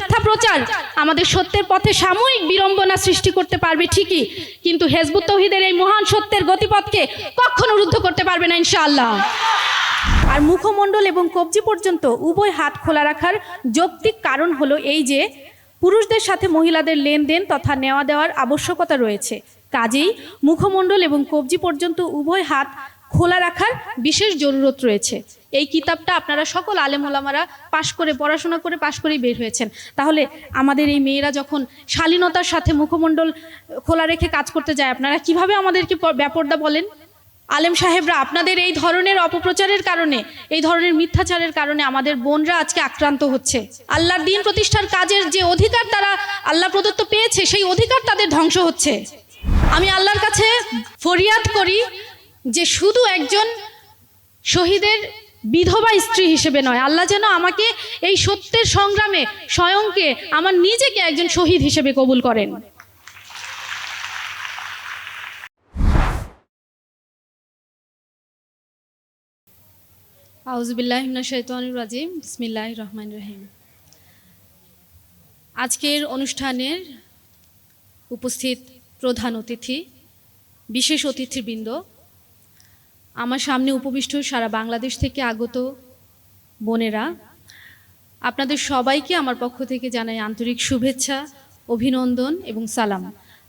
মিথ্যা প্রচার আমাদের সত্যের পথে সাময়িক বিড়ম্বনা সৃষ্টি করতে পারবে ঠিকই, কিন্তু হেজবুত তৌহিদের এই মহান সত্যের গতিপথকে কখনো রুদ্ধ করতে পারবে না ইনশাআল্লাহ। আর মুখমণ্ডল এবং কবজি পর্যন্ত উভয় হাত খোলা রাখার যৌক্তিক কারণ হলো এই যে, পুরুষদের সাথে মহিলাদের লেনদেন তথা নেওয়া দেওয়ার আবশ্যকতা রয়েছে। কাজেই মুখমণ্ডল এবং কবজি পর্যন্ত উভয় হাত খোলা রাখার বিশেষ জরুরত রয়েছে। এই কিতাবটা আপনারা সকল আলেম আলেমোলামারা পাশ করে, পড়াশোনা করে পাশ করেই বের হয়েছেন। তাহলে আমাদের এই মেয়েরা যখন শালীনতার সাথে মুখমণ্ডল খোলা রেখে কাজ করতে যায়, আপনারা কীভাবে আমাদেরকে ব্যাপারটা বলেন? আলেম সাহেবরা, আপনাদের এই ধরনের অপপ্রচারের কারণে, এই ধরনের মিথ্যাচারের কারণে আমাদের বোনরা আজকে আক্রান্ত হচ্ছে। আল্লাহর দিন প্রতিষ্ঠার কাজের যে অধিকার তারা আল্লাহ প্রদত্ত পেয়েছে, সেই অধিকার তাদের ধ্বংস হচ্ছে। আমি আল্লাহর কাছে ফরিয়াদ করি যে শুধু একজন শহীদের বিধবা স্ত্রী হিসেবে নয়, আল্লাহ যেন আমাকে এই সত্যের সংগ্রামে স্বয়ংকে আমার নিজেকে একজন শহীদ হিসেবে কবুল করেন। বিসমিল্লাহ রহমান রহিম। আজকের অনুষ্ঠানের উপস্থিত প্রধান অতিথি, বিশেষ অতিথিবৃন্দ আমার সামনে উপবিষ্ট সারা বাংলাদেশ থেকে আগত বোনেরা, আপনাদের সবাইকে আমার পক্ষ থেকে জানাই আন্তরিক শুভেচ্ছা, অভিনন্দন এবং সালাম।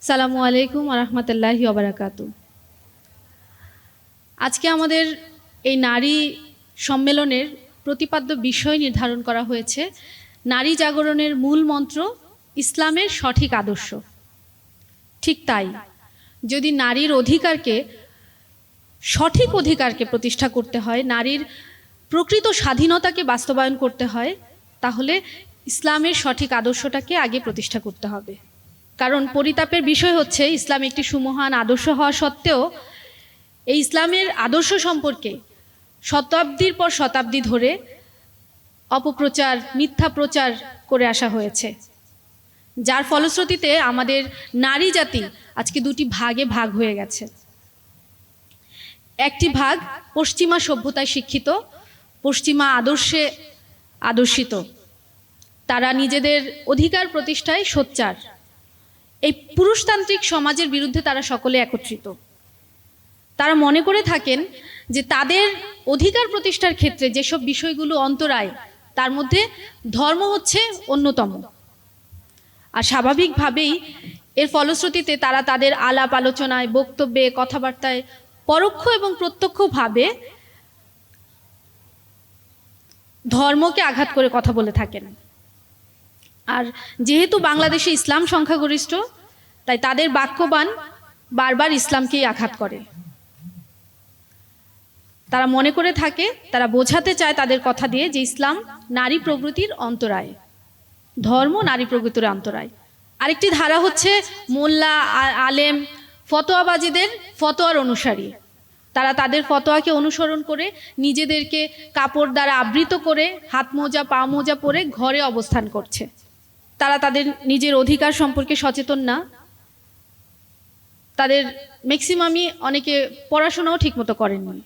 সালামু আলাইকুম রহমতুল্লাহি অবরাকাতু আজকে আমাদের এই নারী সম্মেলনের প্রতিপাদ্য বিষয় নির্ধারণ করা হয়েছে, নারী জাগরণের মূল মন্ত্র ইসলামের সঠিক আদর্শ। ঠিক তাই, যদি নারীর অধিকারকে সঠিক অধিকারকে প্রতিষ্ঠা করতে হয়, নারীর প্রকৃত স্বাধীনতাকে বাস্তবায়ন করতে হয়, তাহলে ইসলামের সঠিক আদর্শটাকে আগে প্রতিষ্ঠা করতে হবে। কারণ পরিতাপের বিষয় হচ্ছে, ইসলাম একটি সুমহান আদর্শ হওয়া সত্ত্বেও এই ইসলামের আদর্শ সম্পর্কে শতাব্দীর পর শতাব্দী ধরে অপপ্রচার, মিথ্যা প্রচার করে আসা হয়েছে। যার ফলশ্রুতিতে আমাদের নারী জাতি আজকে দুটি ভাগে ভাগ হয়ে গেছে। একটি ভাগ পশ্চিমা সভ্যতায় শিক্ষিত, পশ্চিমা আদর্শে আদর্শিত। তারা নিজেদের অধিকার প্রতিষ্ঠায় সোচ্চার। এই পুরুষতান্ত্রিক সমাজের বিরুদ্ধে তারা সকলে একত্রিত। তারা মনে করে থাকেন যে তাদের অধিকার প্রতিষ্ঠার ক্ষেত্রে যেসব বিষয়গুলো অন্তরায়, তার মধ্যে ধর্ম হচ্ছে অন্যতম। আর স্বাভাবিকভাবেই এর ফলশ্রুতিতে তারা তাদের আলাপ আলোচনায়, বক্তব্যে, কথাবার্তায় পরোক্ষ এবং প্রত্যক্ষভাবে ধর্মকে আঘাত করে কথা বলে থাকেন। আর যেহেতু বাংলাদেশে ইসলাম সংখ্যাগরিষ্ঠ, তাই তাদের বাক্যবান বারবার ইসলামকেই আঘাত করে। তারা মনে করে থাকে, তারা বোঝাতে চায় তাদের কথা দিয়ে যে ইসলাম নারী প্রগতির অন্তরায়, ধর্ম নারী প্রগতির অন্তরায়। আরেকটি ধারা হচ্ছে মোল্লা আলেম, ফতোয়াবাজিদের ফতোয়ার অনুসারী। তারা তাদের ফতোয়াকে অনুসরণ করে নিজেদেরকে কাপড় দ্বারা আবৃত করে, হাত মোজা, পা মোজা পরে ঘরে অবস্থান করছে। তারা তাদের নিজের অধিকার সম্পর্কে সচেতন না। তাদের ম্যাক্সিমামই অনেকে পড়াশোনাও ঠিকমতো করেননি।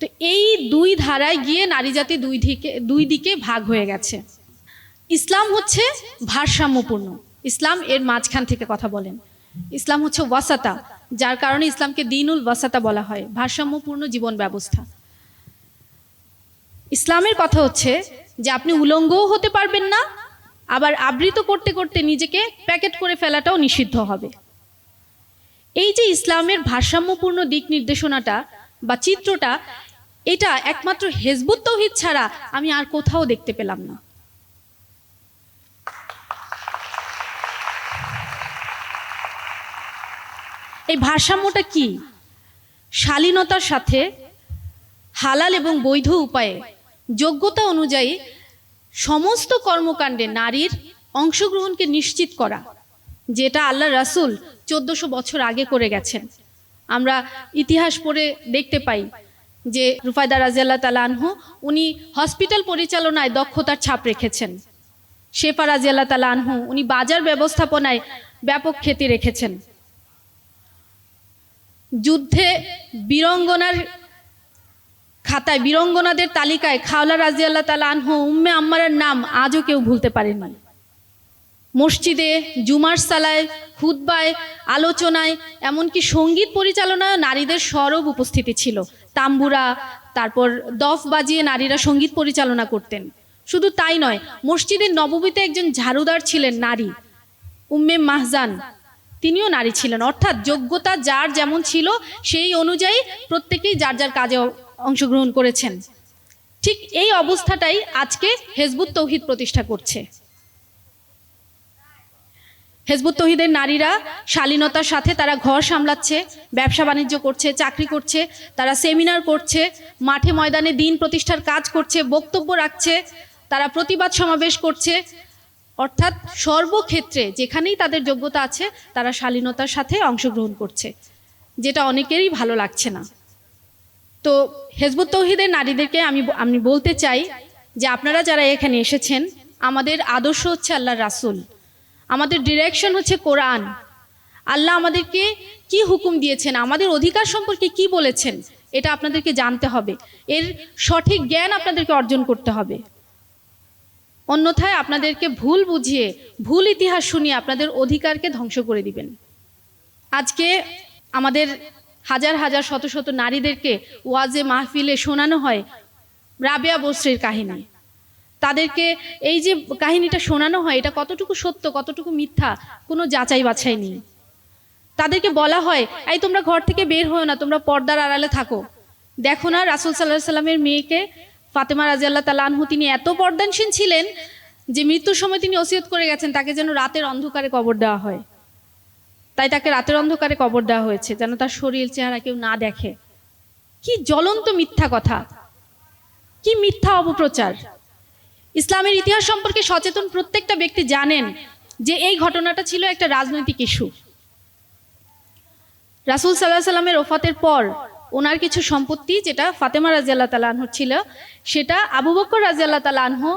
তো এই দুই ধারায় গিয়ে নারী জাতি দুই দিকে দুই দিকে ভাগ হয়ে গেছে। ইসলাম হচ্ছে ভারসাম্যপূর্ণ। ইসলাম এর মাঝখান থেকে কথা বলেন। ইসলাম হচ্ছে ওয়াসাতা। যার কারণে ইসলামকে দিনুল ওয়াসাতা বলা হয়, ভারসাম্যপূর্ণ জীবন ব্যবস্থা। ইসলামের কথা হচ্ছে যে আপনি উলঙ্গও হতে পারবেন না, আবার আবৃত করতে করতে নিজেকে প্যাকেট করে ফেলাটাও নিষিদ্ধ হবে। এই যে ইসলামের ভারসাম্যপূর্ণ দিক নির্দেশনাটা বা চিত্রটা, এটা একমাত্র হেজবুত তৌহিদ ছাড়া আমি আর কোথাও দেখতে পেলাম না। এই ভারসাম্যটা কি? শালীনতার সাথে হালাল এবং বৈধ উপায়ে, যোগ্যতা অনুযায়ী সমস্ত কর্মকাণ্ডে নারীর অংশগ্রহণকে নিশ্চিত করা, যেটা আল্লাহ রাসূল চোদ্দশো বছর আগে করে গেছেন। আমরা ইতিহাস পড়ে দেখতে পাই যে রুফায়দা রাজিয়াল্লাহ তালা আনহু, উনি হসপিটাল পরিচালনায় দক্ষতার ছাপ রেখেছেন। শেফা রাজিয়াল্লাহ তালা আনহু, উনি বাজার ব্যবস্থাপনায় ব্যাপক খ্যাতি রেখেছেন। যুদ্ধে বীরঙ্গনার খাতায়, বীরঙ্গনাদের তালিকায় খাওলা রাজিয়াল্লাহ তালা আনহু, উম্মে আম্মারের নাম আজও কেউ ভুলতে পারেনি মসজিদে জুমার সালায়, খুতবায়, আলোচনায়, এমনকি সংগীত পরিচালনায় নারীদের সরব উপস্থিতি ছিল। তাম্বুরা, তারপর দফ বাজিয়ে নারীরা সংগীত পরিচালনা করতেন। শুধু তাই নয়, মসজিদের নবমীতে একজন ঝাড়ুদার ছিলেন নারী, উম্মে মাহজান। তিনিও নারী ছিলেন। অর্থাৎ যোগ্যতা যার যেমন ছিল, সেই অনুযায়ী প্রত্যেকেই যার যার কাজে অংশগ্রহণ করেছেন। ঠিক এই অবস্থাটাই আজকে হেজবুত তৌহিদ প্রতিষ্ঠা করছে। হেজবুত তৌহিদের নারীরা শালীনতার সাথে তারা ঘর সামলাচ্ছে, ব্যবসা বাণিজ্য করছে, চাকরি করছে, তারা সেমিনার করছে, মাঠে ময়দানে দিন প্রতিষ্ঠার কাজ করছে, বক্তব্য রাখছে, তারা প্রতিবাদ সমাবেশ করছে অর্থাৎ সর্বক্ষেত্রে যেখানেই তাদের যোগ্যতা আছে, তারা শালীনতার সাথে অংশগ্রহণ করছে, যেটা অনেকেরই ভালো লাগছে না। তো হেজবুত তৌহিদের নারীদেরকে আমি আমি বলতে চাই যে আপনারা যারা এখানে এসেছেন, আমাদের আদর্শ হচ্ছে আল্লাহর রাসুল। আমাদের ডিরেকশন হচ্ছে কোরআন। আল্লাহ আমাদেরকে কি হুকুম দিয়েছেন, আমাদের অধিকার সম্পর্কে কি বলেছেন, এটা আপনাদেরকে জানতে হবে। এর সঠিক জ্ঞান আপনাদেরকে অর্জন করতে হবে। অন্যথায় আপনাদেরকে ভুল বুঝিয়ে, ভুল ইতিহাস শুনিয়ে আপনাদের অধিকারকে ধ্বংস করে দিবেন। আজকে আমাদের হাজার হাজার শত শত নারীদেরকে ওয়াজে মাহফিলে শোনানো হয় রাবেয়া বস্ত্রীর কাহিনী। তাদেরকে এই যে কাহিনীটা শোনানো হয়, এটা কতটুকু সত্য, কতটুকু মিথ্যা, কোনো যাচাই বাছাই নেই। তাদেরকে বলা হয়, এই তোমরা ঘর থেকে বের হও না, তোমরা পর্দার আড়ালে থাকো। দেখো না রাসুল সাল্লাহ সাল্লামের মেয়েকে ফাতেমা রাজিয়াল্লাহ তালা আনহু তিনি এত পর্দানসীন ছিলেন যে মৃত্যুর সময় তিনি ওসিয়ত করে গেছেন, তাকে যেন রাতের অন্ধকারে কবর দেওয়া হয়। তাই তাকে রাতের অন্ধকারে কবর দেওয়া হয়েছে, যেন তার শরীর, চেহারা কেউ না দেখে। কি জ্বলন্ত মিথ্যা কথা। কি মিথ্যা অপপ্রচার। ইসলামের ইতিহাস সম্পর্কে সচেতন প্রত্যেকটা ব্যক্তি জানেন যে এই ঘটনাটা ছিল একটা রাজনৈতিক ইস্যু। রাসুল সাল্লাহ সাল্লামের ওফাতের পর ওনার কিছু সম্পত্তি যেটা ফাতেমা রাজিয়াল্লাহ তালা আনহুর ছিল, সেটা আবু বকর রাজিয়াল্লাহ তালা আনহু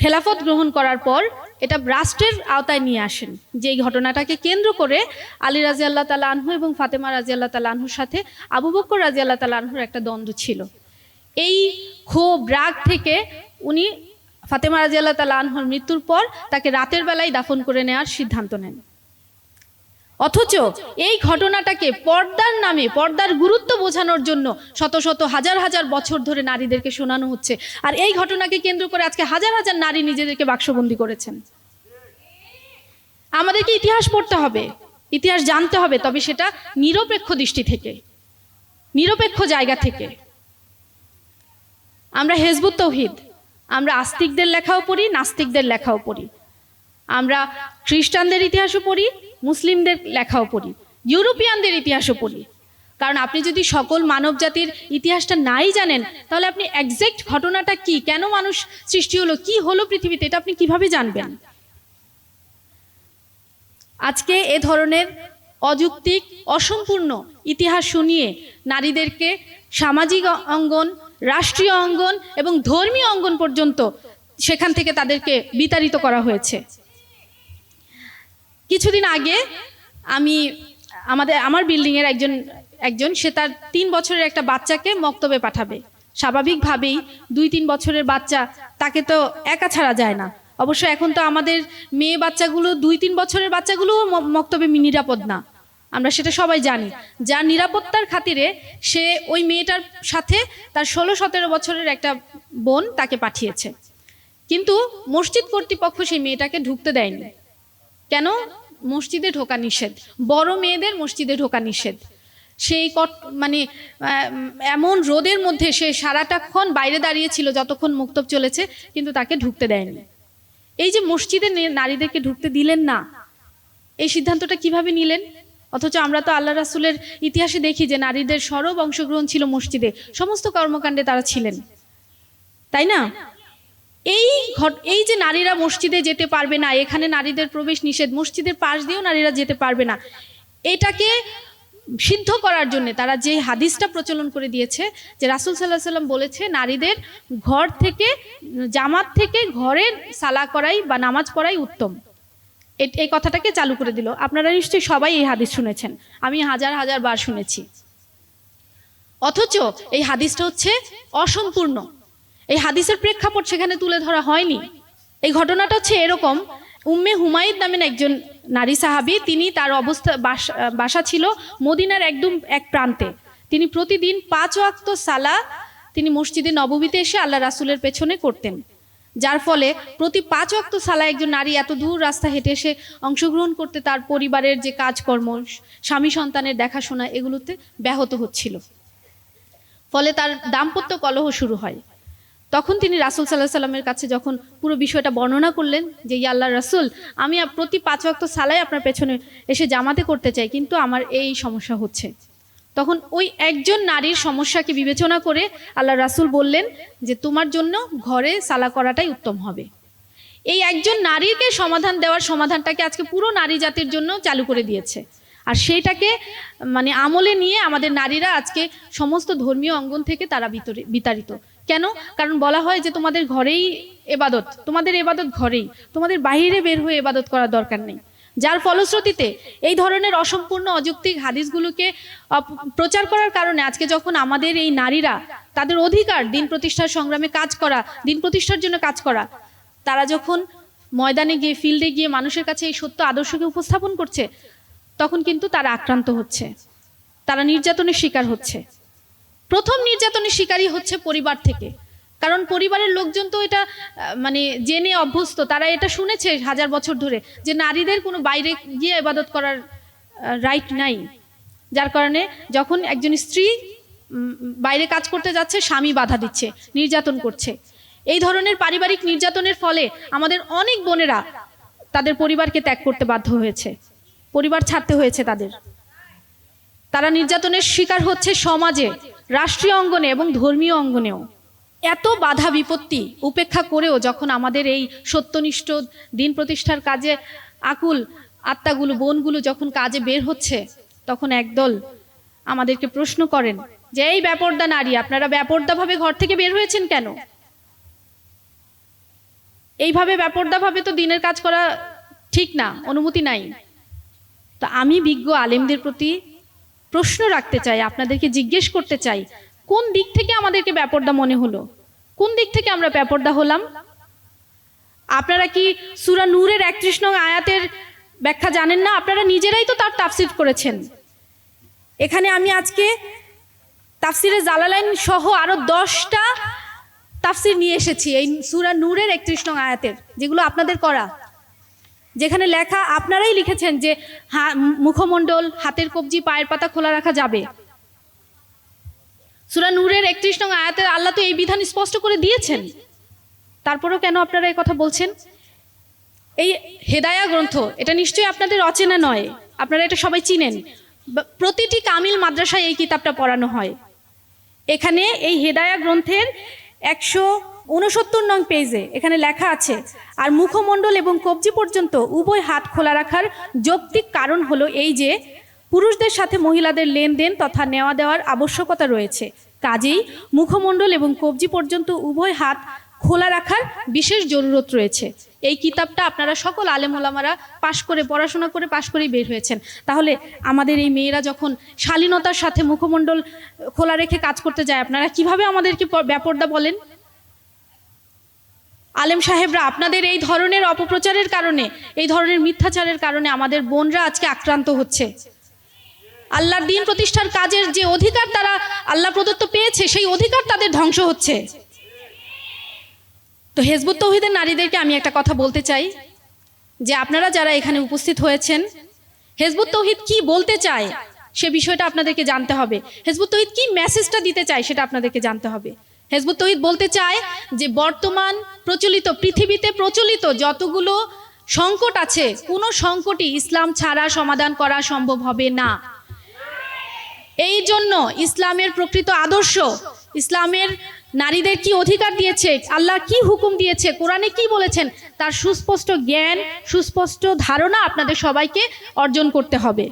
খেলাফত গ্রহণ করার পর এটা রাষ্ট্রের আওতায় নিয়ে আসেন। যে এই ঘটনাটাকে কেন্দ্র করে আলী রাজি আল্লাহ তালা আনহু এবং ফাতেমা রাজি আল্লাহ তালা আনহুর সাথে আবু বকর রাজি আল্লাহ তালা আনহুর একটা দ্বন্দ্ব ছিল। এই ক্ষোভ, রাগ থেকে উনি ফাতেমা রাজি আল্লাহ তালা আনহুর মৃত্যুর পর তাকে রাতের বেলায় দাফন করে নেওয়ার সিদ্ধান্ত নেন। অথচ এই ঘটনাটাকে পর্দার নামে, পর্দার গুরুত্ব বোঝানোর জন্য শত শত হাজার হাজার বছর ধরে নারীদেরকে শোনানো হচ্ছে। আর এই ঘটনাকে কেন্দ্র করে আজকে হাজার হাজার নারী নিজেদেরকে বাক্সবন্দি করেছেন। আমাদেরকে ইতিহাস পড়তে হবে, ইতিহাস জানতে হবে, তবে সেটা নিরপেক্ষ দৃষ্টি থেকে, নিরপেক্ষ জায়গা থেকে। আমরা হেজবুত তৌহিদ, আমরা আস্তিকদের লেখাও পড়ি, নাস্তিকদের লেখাও পড়ি। আমরা খ্রিস্টানদের ইতিহাসও পড়ি মুসলিমদের লেখাও পড়ি, ইউরোপিয়ানদের ইতিহাসও পড়ি। কারণ আপনি যদি সকল মানব জাতির ইতিহাসটা নাই জানেন, তাহলে আপনি একজ্যাক্ট ঘটনাটা কি, কেন মানুষ সৃষ্টি হলো, কি হলো পৃথিবীতে, এটা আপনি কীভাবে জানবেন? আজকে এ ধরনের অযৌক্তিক, অসম্পূর্ণ ইতিহাস শুনিয়ে নারীদেরকে সামাজিক অঙ্গন, রাষ্ট্রীয় অঙ্গন এবং ধর্মীয় অঙ্গন পর্যন্ত সেখান থেকে তাদেরকে বিতাড়িত করা হয়েছে। কিছুদিন আগে আমি আমাদের, আমার বিল্ডিংয়ের একজন একজন, সে তার তিন বছরের একটা বাচ্চাকে মক্তবে পাঠাবে। স্বাভাবিকভাবেই দুই তিন বছরের বাচ্চা তাকে তো একা ছাড়া যায় না। অবশ্য এখন তো আমাদের মেয়ে বাচ্চাগুলো, দুই তিন বছরের বাচ্চাগুলোও মক্তবে নিরাপদ না। আমরা সেটা সবাই জানি। যার নিরাপত্তার খাতিরে সে ওই মেয়েটার সাথে তার ষোলো, সতেরো বছরের একটা বোন তাকে পাঠিয়েছে। কিন্তু মসজিদ কর্তৃপক্ষ সেই মেয়েটাকে ঢুকতে দেয়নি। কেন? মসজিদে ঢোকা নিষেধ। বড় মেয়েদের মসজিদে ঢোকা নিষেধ। সেই কট মানে এমন রোদের মধ্যে সে সারাটাক্ষণ বাইরে দাঁড়িয়েছিল যতক্ষণ মুক্তব চলেছে, কিন্তু তাকে ঢুকতে দেয়নি। এই যে মসজিদে নারীদেরকে ঢুকতে দিলেন না, এই সিদ্ধান্তটা কীভাবে নিলেন? অথচ আমরা তো আল্লাহ রাসুলের ইতিহাসে দেখি যে নারীদের সরব অংশগ্রহণ ছিল মসজিদে, সমস্ত কর্মকাণ্ডে তারা ছিলেন। তাই না? এই ঘট, এই যে নারীরা মসজিদে যেতে পারবে না, এখানে নারীদের প্রবেশ নিষেধ, মসজিদের পাশ দিয়েও নারীরা যেতে পারবে না। এটাকে সিদ্ধ করার জন্য তারা যে হাদিসটা প্রচলন করে দিয়েছে, যে রাসুল সাল্লাহ সাল্লাম বলেছে, নারীদের ঘর থেকে, জামাত থেকে ঘরে সালা করাই বা নামাজ পড়াই উত্তম। এই কথাটাকে চালু করে দিল। আপনারা নিশ্চয়ই সবাই এই হাদিস শুনেছেন। আমি হাজার হাজার বার শুনেছি। অথচ এই হাদিসটা হচ্ছে অসম্পূর্ণ। এই হাদিসের প্রেক্ষাপট সেখানে তুলে ধরা হয়নি। এই ঘটনাটা হচ্ছে এরকম, উম্মে হুমায়ুদ নামেন একজন নারী সাহাবী, তিনি তার অবস্থা, বাসা- ছিল মদিনার একদম এক প্রান্তে। তিনি প্রতিদিন পাঁচ ওয়াক্ত সালা তিনি মসজিদে নববীতে এসে আল্লাহ রাসুলের পেছনে করতেন। যার ফলে প্রতি পাঁচ ওয়াক্ত সালা একজন নারী এত দূর রাস্তা হেঁটে এসে অংশগ্রহণ করতে তার পরিবারের যে কাজকর্ম, স্বামী সন্তানের দেখাশোনা, এগুলোতে ব্যাহত হচ্ছিল। ফলে তার দাম্পত্য কলহ শুরু হয়। তখন তিনি রাসুল সাল্লাহ সাল্লামের কাছে যখন পুরো বিষয়টা বর্ণনা করলেন যে, ইয়া আল্লাহ রাসুল, আমি প্রতি পাঁচ ওয়াক্ত সালাই আপনার পেছনে এসে জামাতে করতে চাই, কিন্তু আমার এই সমস্যা হচ্ছে। তখন ওই একজন নারীর সমস্যাকে বিবেচনা করে আল্লাহ রাসুল বললেন যে, তোমার জন্য ঘরে সালা করাটাই উত্তম হবে। এই একজন নারীকে সমাধান দেওয়ার সমাধানটাকে আজকে পুরো নারী জাতির জন্য চালু করে দিয়েছে। আর সেইটাকে মানে আমলে নিয়ে আমাদের নারীরা আজকে সমস্ত ধর্মীয় অঙ্গন থেকে তারা বিতাড়িত। কেন? কারণ বলা হয় যে তোমাদের ঘরেই এবাদত, তোমাদের এবাদত ঘরেই, তোমাদের বাইরে বের হয়ে এবাদত করার দরকার নেই। যার ফলশ্রুতিতে এই ধরনের অসম্পূর্ণ অযৌক্তিক হাদিসগুলোকে প্রচার করার কারণে আজকে যখন আমাদের এই নারীরা তাদের অধিকার, দিন প্রতিষ্ঠার সংগ্রামে কাজ করা, দিন প্রতিষ্ঠার জন্য কাজ করা, তারা যখন ময়দানে গিয়ে, ফিল্ডে গিয়ে মানুষের কাছে এই সত্য আদর্শকে উপস্থাপন করছে, তখন কিন্তু তারা আক্রান্ত হচ্ছে। তারা নির্যাতনের শিকার হচ্ছে। প্রথম নির্যাতনের শিকারই হচ্ছে পরিবার থেকে। কারণ পরিবারের লোকজন তো এটা মানে জেনে অভ্যস্ত, তারা এটা শুনেছে হাজার বছর ধরে যে নারীদের কোনো বাইরে গিয়ে ইবাদত করার রাইট নাই। যার কারণে যখন একজন স্ত্রী বাইরে কাজ করতে যাচ্ছে, স্বামী বাধা দিচ্ছে, নির্যাতন করছে। এই ধরনের পারিবারিক নির্যাতনের ফলে আমাদের অনেক বোনেরা তাদের পরিবারকে ত্যাগ করতে বাধ্য হয়েছে। পরিবার ছাড়তে হয়েছে তাদের। তারা নির্যাতনের শিকার হচ্ছে সমাজে। রাষ্ট্রীয় অঙ্গনে এবং ধর্মীয় অঙ্গনেও। এত বাধা বিপত্তি উপেক্ষা করেও যখন আমাদের এই সত্যনিষ্ঠ দিন প্রতিষ্ঠার কাজে আকুল আত্মাগুলো, বোনগুলো যখন কাজে বের হচ্ছে, তখন একদল আমাদেরকে প্রশ্ন করেন যে, এই ব্যাপরদা নারী, আপনারা ব্যাপরদাভাবে ঘর থেকে বের হয়েছেন কেন? এইভাবে ব্যাপরদাভাবে তো দিনের কাজ করা ঠিক না, অনুমতি নাই। তো আমি বিজ্ঞ আলেমদের প্রতি প্রশ্ন রাখতে চাই, আপনাদেরকে জিজ্ঞেস করতে চাই, কোন দিক থেকে আমাদেরকে ব্যাপরদা মনে হলো? কোন দিক থেকে আমরা ব্যাপরদা হলাম? আপনারা কি সুরা নূরের একত্রিশ নং আয়াতের ব্যাখ্যা জানেন না? আপনারা নিজেরাই তো তার তাফসির করেছেন। এখানে আমি আজকে তাফসিরে জালালাইন সহ আরও দশটা তাফসির নিয়ে এসেছি, এই সুরা নূরের একত্রিশ নং আয়াতের, যেগুলো আপনাদের করা। যেখানে লেখা আপনারাই লিখেছেন যে মুখমণ্ডল, হাতের কবজি, পায়ের পাতা খোলা রাখা যাবে। সুরা নূরের একত্রিশ নং আয়াতের আল্লাহ তো এই বিধান স্পষ্ট করে দিয়েছেন। তারপরেও কেন আপনারা এই কথা বলছেন? এই হেদায়া গ্রন্থ, এটা নিশ্চয়ই আপনাদের অচেনা নয়। আপনারা এটা সবাই চিনেন। প্রতিটি কামিল মাদ্রাসায় এই কিতাবটা পড়ানো হয়। এখানে এই হেদায়া গ্রন্থের একশো উনসত্তর নং পেজে এখানে লেখা আছে, আর মুখমণ্ডল এবং কবজি পর্যন্ত উভয় হাত খোলা রাখার যৌক্তিক কারণ হলো এই যে, পুরুষদের সাথে মহিলাদের লেনদেন তথা নেওয়া দেওয়ার আবশ্যকতা রয়েছে। কাজেই মুখমণ্ডল এবং কবজি পর্যন্ত উভয় হাত খোলা রাখার বিশেষ জরুরত রয়েছে। এই কিতাবটা আপনারা সকল আলেম পাশ করে, পড়াশোনা করে, পাশ করেই বের হয়েছেন। তাহলে আমাদের এই মেয়েরা যখন শালীনতার সাথে মুখমণ্ডল খোলা রেখে কাজ করতে যায়, আপনারা কীভাবে আমাদেরকে ব্যাপরদা বলেন? আলেম সাহেবরা, আপনাদের এই ধরনের অপপ্রচারের কারণে, এই ধরনের মিথ্যাচারের কারণে আমাদের বোনরা আজকে আক্রান্ত হচ্ছে। আল্লাহর দিন প্রতিষ্ঠার কাজের যে অধিকার তারা আল্লাহ প্রদত্ত পেয়েছে, সেই অধিকার তাদের ধ্বংস হচ্ছে। তো হেজবুত তৌহিদের নারীদেরকে আমি একটা কথা বলতে চাই, যে আপনারা যারা এখানে উপস্থিত হয়েছেন, হেজবুত তৌহিদ কি বলতে চায়, সে বিষয়টা আপনাদেরকে জানতে হবে। হেজবুত তৌহিদ কি মেসেজটা দিতে চায়, সেটা আপনাদেরকে জানতে হবে। হেজবুত তৌহিদ বলতে চায় যে বর্তমান প্রচলিত পৃথিবীতে প্রচলিত যতগুলো সংকট আছে, কোনো সংকটই ইসলাম ছাড়া সমাধান করা সম্ভব হবে না। এই জন্য ইসলামের প্রকৃত আদর্শ, ইসলামের নারীদের কি অধিকার দিয়েছে, আল্লাহ কি হুকুম দিয়েছে, কোরআনে কি বলেছেন, তার সুস্পষ্ট জ্ঞান, সুস্পষ্ট ধারণা আপনাদের সবাইকে অর্জন করতে হবে।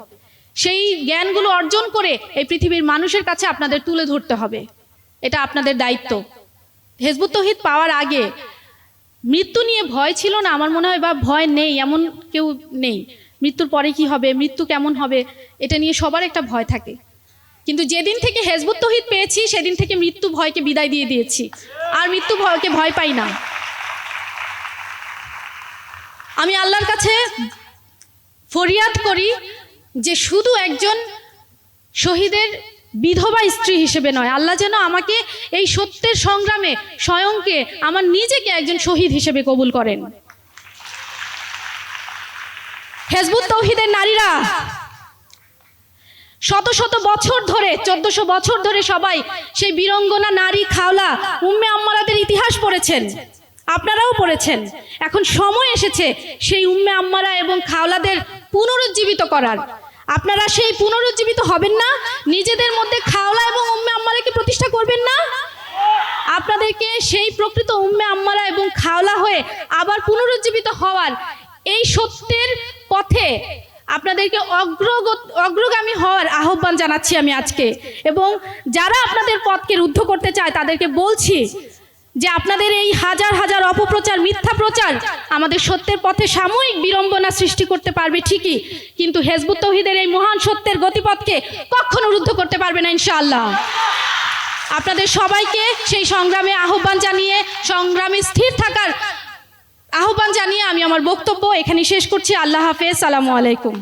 সেই জ্ঞানগুলো অর্জন করে এই পৃথিবীর মানুষের কাছে আপনাদের তুলে ধরতে হবে। এটা আপনাদের দায়িত্ব। হেজবুত তহিদ পাওয়ার আগে মৃত্যু নিয়ে ভয় ছিল না, আমার মনে হয় বা ভয় নেই, এমন কেউ নেই। মৃত্যুর পরে কি হবে, মৃত্যু কেমন হবে, এটা নিয়ে সবার একটা ভয় থাকে। কিন্তু যেদিন থেকে হেজবুত তহিদ পেয়েছি, সেদিন থেকে মৃত্যু ভয়কে বিদায় দিয়ে দিয়েছি। আর মৃত্যু ভয়কে ভয় পাই না। আমি আল্লাহর কাছে ফরিয়াদ করি যে শুধু একজন শহীদের বিধবা স্ত্রী হিসেবে নয়। আল্লাহ যেন আমাকে এই সত্যের সংগ্রামে স্বয়ংকে আমার নিজেকে একজন শহীদ হিসেবে কবুল করেন। হেজবুত তৌহিদের নারীরা, শত শত বছর ধরে, চোদ্দশো বছর ধরে সবাই সেই বীরঙ্গনা নারী খাওলা উম্মে আম্মারাদের ইতিহাস পড়েছেন। আপনারাও পড়েছেন। এখন সময় এসেছে সেই উম্মে আম্মারা এবং খাওলাদের পুনরুজ্জীবিত করার। আপনারা সেই পুনরুজ্জীবিত হবেন না? নিজেদের মধ্যে খাওলা এবং উম্মে আম্মারাকে প্রতিষ্ঠা করবেন না? আপনাদেরকে সেই প্রকৃত উম্মে আম্মারা এবং খাওলা হয়ে আবার পুনরুজ্জীবিত হওয়ার এই সত্যের পথে আপনাদেরকে অগ্রগত অগ্রগামী হওয়ার আহ্বান জানাচ্ছি আমি আজকে। এবং যারা আপনাদের পথকে রুদ্ধ করতে চায়, তাদেরকে বলছি যে আপনাদের এই হাজার হাজার অপপ্রচার, মিথ্যা প্রচার আমাদের সত্যের পথে সাময়িক বিড়ম্বনা সৃষ্টি করতে পারবে ঠিকই। কিন্তু হেজবুত তৌহিদের এই মহান সত্যের গতিপথকে কখনো রুদ্ধ করতে পারবে না ইনশাআল্লাহ। আপনাদের সবাইকে সেই সংগ্রামে আহ্বান জানিয়ে, সংগ্রামে স্থির থাকার আহ্বান জানিয়ে আমি আমার বক্তব্য এখানে শেষ করছি। আল্লাহ হাফেজ। সালামু আলাইকুম।